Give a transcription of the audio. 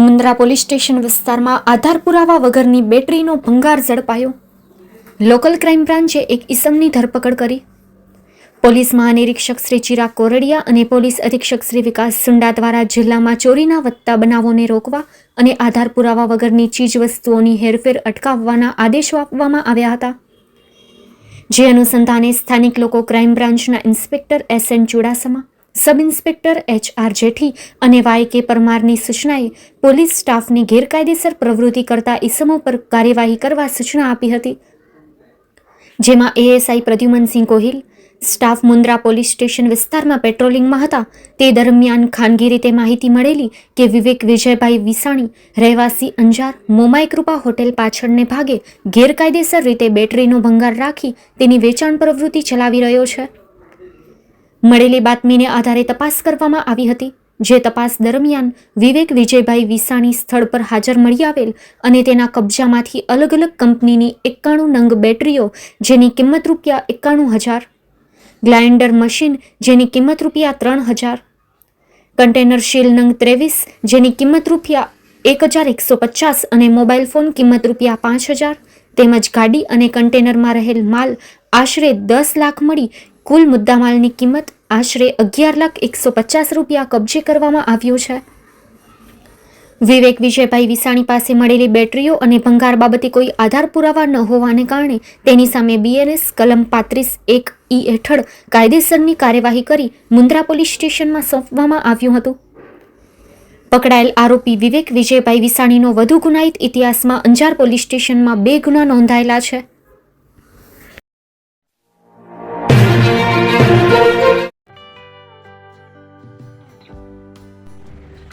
Mundra police station વિસ્તારમાં આધાર પુરાવા વગરની બેટરીનો ભંગાર ઝડપાયો. લોકલ ક્રાઇમ બ્રાન્ચે એક ઈસમની ધરપકડ કરી. પોલીસ મહાનિરીક્ષક શ્રી ચિરાગ કોરડિયા અને પોલીસ અધિક્ષક શ્રી વિકાસ સુંડા દ્વારા જિલ્લામાં ચોરીના વધતા બનાવોને રોકવા અને આધાર પુરાવા વગરની ચીજવસ્તુઓની હેરફેર અટકાવવાના આદેશો આપવામાં આવ્યા હતા. જે અનુસંધાને સ્થાનિક લોકો ક્રાઇમ બ્રાન્ચના inspector S N Chudasama sub inspector H R Jethi અને વાય કે પરમારની સૂચનાએ પોલીસ સ્ટાફને ગેરકાયદેસર પ્રવૃત્તિ કરતા ઇસમો પર કાર્યવાહી કરવા સૂચના આપી હતી. જેમાં ASI Pradyumansinh Gohil staff Mundra police station વિસ્તારમાં પેટ્રોલિંગમાં હતા. તે દરમિયાન ખાનગી રીતે માહિતી મળેલી કે વિવેક વિજયભાઈ વિસાણી, રહેવાસી અંજાર, મોમાઈ કૃપા હોટેલ પાછળને ભાગે ગેરકાયદેસર રીતે બેટરીનો ભંગાર રાખી તેની વેચાણ પ્રવૃત્તિ ચલાવી રહ્યો છે. મળેલી બાતમીને આધારે તપાસ કરવામાં આવી હતી, જે તપાસ દરમિયાન વિવેક વિજયભાઈ વિસાણી સ્થળ પર હાજર મળી આવેલ અને તેના કબજામાંથી અલગ અલગ કંપનીની એકાણું નંગ બેટરીઓ, જેની કિંમત રૂપિયા એકાણું હજાર ગ્લાઇન્ડર મશીન, જેની કિંમત રૂપિયા ત્રણ હજાર, કન્ટેનર શીલ નંગ ત્રેવીસ, જેની કિંમત રૂપિયા એક હજાર એકસો પચાસ અને મોબાઈલ ફોન કિંમત રૂપિયા પાંચ હજાર, તેમજ ગાડી અને કન્ટેનરમાં રહેલ માલ આશરે દસ લાખ મળી કુલ મુદ્દામાલની કિંમત આશરે અગિયાર લાખ એકસો પચાસ રૂપિયા કબજે કરવામાં આવ્યો છે. વિવેક વિજયભાઈ વિસાણી પાસે મળેલી બેટરીઓ અને ભંગાર બાબતે કોઈ આધાર પુરાવા ન હોવાને કારણે તેની સામે બીએનએસ કલમ પાંત્રીસ એક ઈ હેઠળ કાયદેસરની કાર્યવાહી કરી મુન્દ્રા પોલીસ સ્ટેશનમાં સોંપવામાં આવ્યું હતું. પકડાયેલ આરોપી વિવેક વિજયભાઈ વિસાણીનો વધુ ગુનાહિત ઇતિહાસમાં અંજાર પોલીસ સ્ટેશનમાં બે ગુના નોંધાયેલા છે.